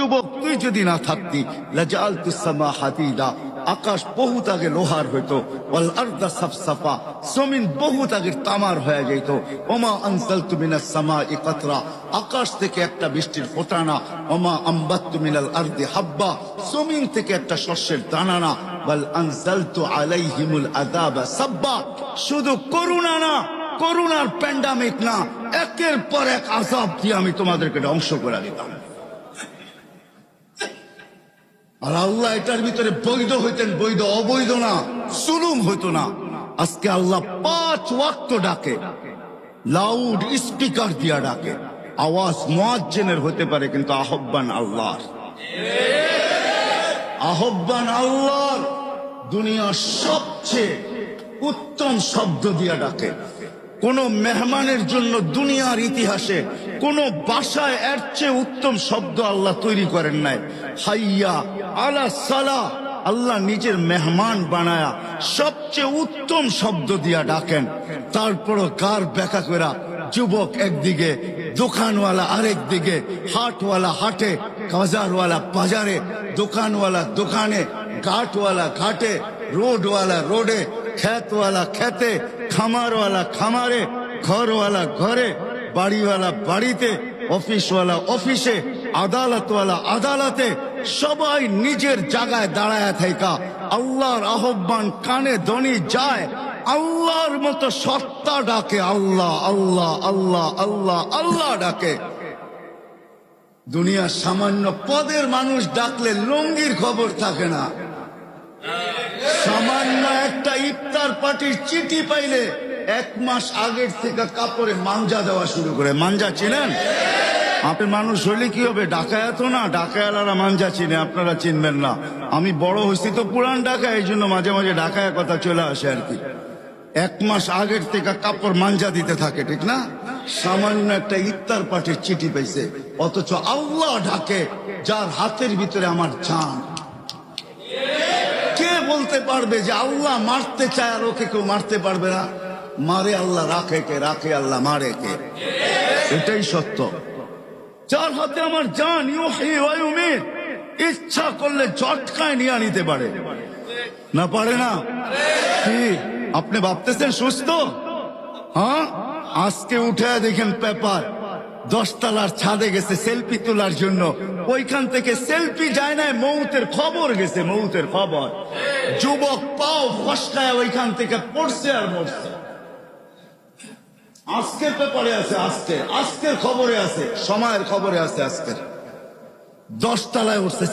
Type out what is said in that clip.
যুবক, তুই যদি না থাকতি লাজাল তুসামা হাতিদা আকাশ বহুত আগে লোহার হইতো, ওয়াল আরদা সাফসাফা, জমিন বহুত আগে তামার হয়ে যাইত, ওমা আনসালতু মিনাস সামাই কাতরা, আকাশ থেকে একটা বৃষ্টির ফোটানা, ওমা আম্বাত্তু মিনাল আরদি হাব্বা, জমিন থেকে একটা শস্যের দানা না বল আনসালতু আলাইহিমুল আযাবা সাব্বা। শুধু করুণা না, করুণার প্যান্ডামিক না, একের পর এক আযাব দিয়ে আমি তোমাদেরকে ধ্বংস করে দিতাম। আর আল্লাহ এটার ভিতরে বৈধ হইতেন, বৈধ অবৈধ না সুলুম হইতো না। আজকে আল্লাহ পাঁচ ওয়াক্ত ডাকে, লাউড স্পিকার দিয়া ডাকে। আওয়াজ মোয়াজ্জেনের হতে পারে, কিন্তু আহ্বান আল্লাহর। আহ্বান আল্লাহর। দুনিয়ার সবচেয়ে উত্তম শব্দ দিয়া ডাকে। কোন মেহমানের জন্য দুনিয়ার ইতিহাসে কোন বাসায় এর চেয়ে উত্তম শব্দ আল্লাহ তৈরি করেন নাই। হাইয়া আলা সালা, আল্লাহ নিজের মেহমান বানায়া সবচেয়ে উত্তম শব্দ দিয়া ডাকেন। তারপরও কার ব্যাকা করা যুবক একদিকে, দোকানওয়ালা আরেক দিকে, হাটওয়ালা হাটে বাজারওয়ালা বাজারে, দোকানওয়ালা দোকানে, ঘাটওয়ালা ঘাটে, রোডওয়ালা রোডে খেতওয়ালা খেতে খামারওয়ালা খামারে ঘরওয়ালা ঘরে বাড়িওয়ালা বাড়িতে অফিসওয়ালা অফিসে আদালতওয়ালা আদালতে সবাই নিজের জায়গায় দাঁড়ায় থাকা আল্লাহর আহ্বান কানে দনি যায় আল্লাহর মতো সত্তা ডাকে আল্লাহ আল্লাহ আল্লাহ আল্লাহ আল্লাহ ডাকে দুনিয়ার সামান্য পদের মানুষ ডাকলে লঙ্গির খবর থাকে না সামান্য একটা ইফতার পার্টির চিঠি পাইলে এক মাস আগের থেকে কাপড়ে মাঞ্জা দেওয়া শুরু করে। মাঞ্জা চিনেন? আপনি মানুষ হইলে কি হবে? ডাকায় তো না, ডাকায়ালারা মাঞ্জা চিনে, আপনারা চিনবেন না। আমি বড় হয়েছি তো পুরান ঢাকা, এই জন্য মাঝে মাঝে ডাকায় কথা চলে আসে আর কি। এক মাস আগের থেকে কাপড় মাঞ্জা দিতে থাকে, ঠিক না? সামান্য একটা ইফতার পার্টির চিঠি পাইছে। অথচ আল্লাহ ডাকে, যার হাতের ভিতরে আমার কে বলতে পারবে যে আল্লাহ মারতে চায় আর ওকে কেউ মারতে পারবে না। মারে আল্লাহ, রাখে কে? রাখে আল্লাহ, মারে কে? এটাই সত্য। যার হাতে আমার জান ইচ্ছা করলে জটকায় নিয়ে নিতে পারে। না পারে না? কি? আপনি ভাবতেছেন সুস্থ? হ্যাঁ? আজকে উঠে দেখেন পেপার। দশতলার ছাদে গেছে সেলফি তোলার জন্য। ওইখান থেকে সেলফি যায় না মৌতের খবর গেছে, মৌতের খবর। যুবক পাও ফসকায় ওইখান থেকে পড়ছে আর মরছে। আজকের পেপারে আছে, আজকে। আজকের খবরে আছে, সময়ের খবরে আছে আজকের। দশতলায় উঠছে।